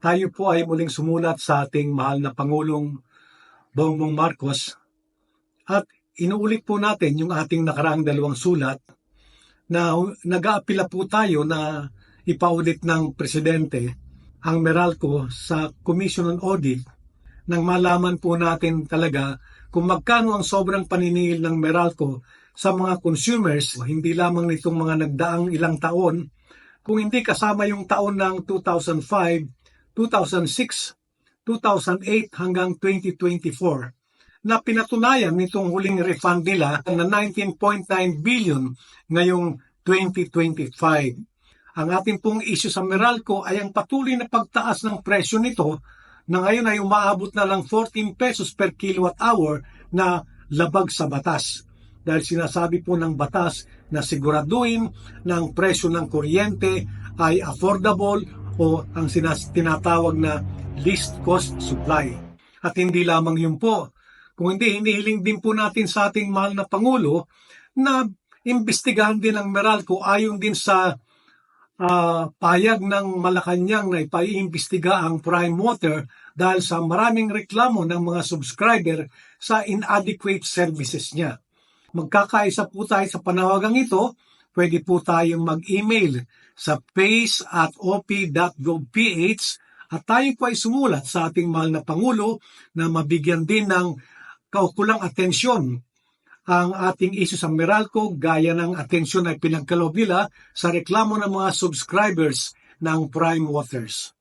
tayo po ay muling sumulat sa ating mahal na Pangulong Bongbong Marcos. At inuulit po natin yung ating nakaraang dalawang sulat na nag-aapila po tayo na ipaulit ng Presidente ang Meralco sa Commission on Audit nang malaman po natin talaga kung magkano ang sobrang paniningil ng Meralco sa mga consumers, hindi lamang nitong mga nagdaang ilang taon, kung hindi kasama yung taon ng 2005, 2006, 2008 hanggang 2024 na pinatunayan nitong huling refund nila na 19.9 billion ngayong 2025. Ang ating pong issue sa Meralco ay ang patuloy na pagtaas ng presyo nito na ngayon ay umaabot na lang 14 pesos per kilowatt hour na labag sa batas. Dahil sinasabi po ng batas na siguraduhin na ang presyo ng kuryente ay affordable o ang sinas- tinatawag na least cost supply. At hindi lamang yun po, kung hindi, hinihiling din po natin sa ating mahal na Pangulo na imbestigahan din ang Meralco ayon din sa ah, payag ng Malacanang na ipaiimbestiga ang Prime Water dahil sa maraming reklamo ng mga subscriber sa inadequate services niya. Magkakaisa po tayo sa panawagang ito, pwede po tayong mag-email sa pace at op.gov.ph at tayo po ay sumulat sa ating mahal na Pangulo na mabigyan din ng kaukulang atensyon ang ating issue sa Meralco gaya ng atensyon ay pinagkaloob nila sa reklamo ng mga subscribers ng Prime Waters.